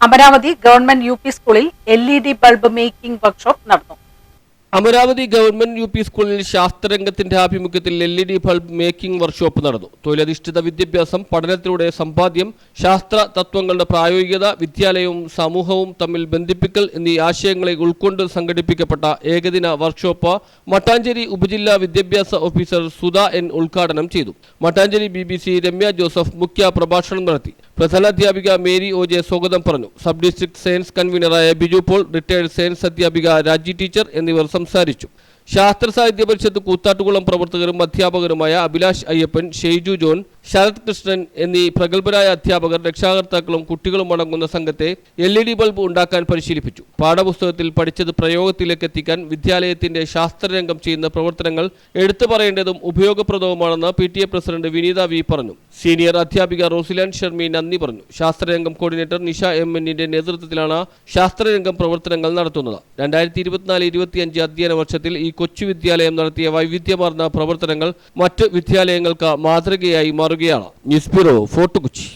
Amaravati government U P സ്കൂളിൽ L E D bulb making workshop നടന്നു. Amaravathi government U P സ്കൂളിൽ ശാസ്ത്രരംഗത്തിന്റെ ആഭിമുഖ്യത്തിൽ L E D bulb making workshop നടന്നു. തൊഴിലധിഷ്ഠിത വിദ്യാഭ്യാസം പഠനത്തിലൂടെ സമ്പാദ്യം ശാസ്ത്ര തത്വങ്ങളുടെ പ്രായോഗികത വിദ്യാലയവും സമൂഹവും തമ്മിൽ ബന്ധിപ്പിക്കൽ എന്നീ ആശയങ്ങളെ ഉൾക്കൊണ്ട് സംഘടിപ്പിക്കപ്പെട്ട ഏകദിന വർക്ക്ഷോപ്പ് മട്ടാഞ്ചേരി ഉപജില്ലാ വിദ്യാഭ്യാസ ഓഫീസർ സുധ എൻ ഉദ്ഘാടനം ചെയ്തു. Mattancherry B B C Ramya Joseph മുഖ്യ പ്രഭാഷണം നടത്തി. പ്രധാനാധ്യാപിക മേരി ഒ ജെ സ്വാഗതം പറഞ്ഞു. സബ് ഡിസ്ട്രിക്ട് സയൻസ് കൺവീനറായ ബിജു പോൾ റിട്ടയർഡ് സയൻസ് അധ്യാപിക രാജി ടീച്ചർ എന്നിവർ സംസാരിച്ചു. ശാസ്ത്ര സാഹിത്യ പരിഷത്ത് കൂത്താട്ടുകുളം പ്രവർത്തകരും അധ്യാപകരുമായ അഭിലാഷ് അയ്യപ്പൻ ഷെയ്ജു ജോൺ ശരത് കൃഷ്ണൻ എന്നീ പ്രഗത്ഭരായ അധ്യാപകർ രക്ഷാകർത്താക്കളും കുട്ടികളും അടങ്ങുന്ന സംഘത്തെ എൽ ഇ ഡി ബൾബ് ഉണ്ടാക്കാൻ പരിശീലിപ്പിച്ചു. പാഠപുസ്തകത്തിൽ പഠിച്ചത് പ്രയോഗത്തിലേക്ക് എത്തിക്കാൻ വിദ്യാലയത്തിന്റെ ശാസ്ത്രരംഗം ചെയ്യുന്ന പ്രവർത്തനങ്ങൾ എടുത്തു പറയേണ്ടതും ഉപയോഗപ്രദവുമാണെന്ന് P T A president Vineetha V പറഞ്ഞു. സീനിയർ അധ്യാപിക റോസിലാൻ ഷർമി നന്ദി പറഞ്ഞു. ശാസ്ത്രരംഗം കോർഡിനേറ്റർ നിഷ എം എന്നിന്റെ നേതൃത്വത്തിലാണ് ശാസ്ത്രരംഗം പ്രവർത്തനങ്ങൾ നടത്തുന്നത്. രണ്ടായിരത്തി ഇരുപത്തിനാല് ഇരുപത്തിയഞ്ച് അധ്യയന വർഷത്തിൽ ഈ കൊച്ചു വിദ്യാലയം നടത്തിയ വൈവിധ്യമാർന്ന പ്രവർത്തനങ്ങൾ മറ്റ് വിദ്യാലയങ്ങൾക്ക് മാതൃകയായി മാറുകയാണ്. News bureau Fort Kochi.